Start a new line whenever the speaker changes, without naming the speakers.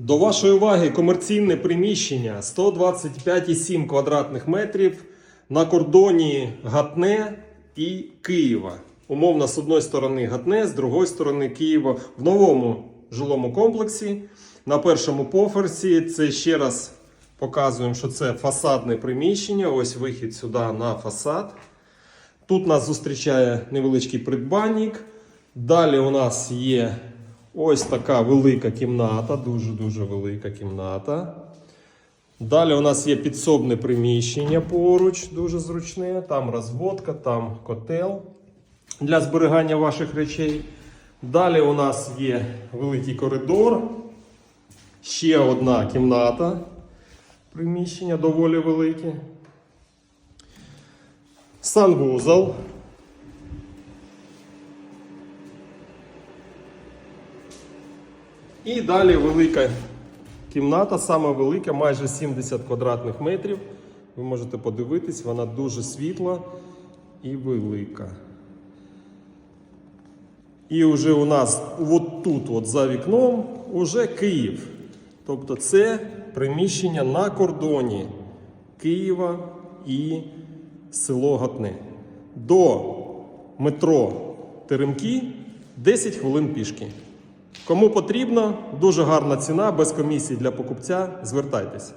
До вашої уваги комерційне приміщення 125,7 квадратних метрів на кордоні Гатне і Києва. Умовно, з одної сторони Гатне, з другої сторони Києва в новому жилому комплексі. На першому поверсі це ще раз показуємо, що це фасадне приміщення. Ось вихід сюди на фасад. Тут нас зустрічає невеличкий придбанник. Далі у нас є ось така велика кімната, дуже-дуже велика кімната. Далі у нас є підсобне приміщення поруч, дуже зручне. Там розводка, там котел для зберігання ваших речей. Далі у нас є великий коридор. Ще одна кімната. Приміщення доволі велике. Санвузол. І далі велика кімната, саме велика, майже 70 квадратних метрів. Ви можете подивитись, вона дуже світла і велика. І вже у нас от тут, от за вікном, уже Київ. Тобто це приміщення на кордоні Києва і село Гатне. До метро Теремки 10 хвилин пішки. Кому потрібно, дуже гарна ціна, без комісії для покупця. Звертайтеся.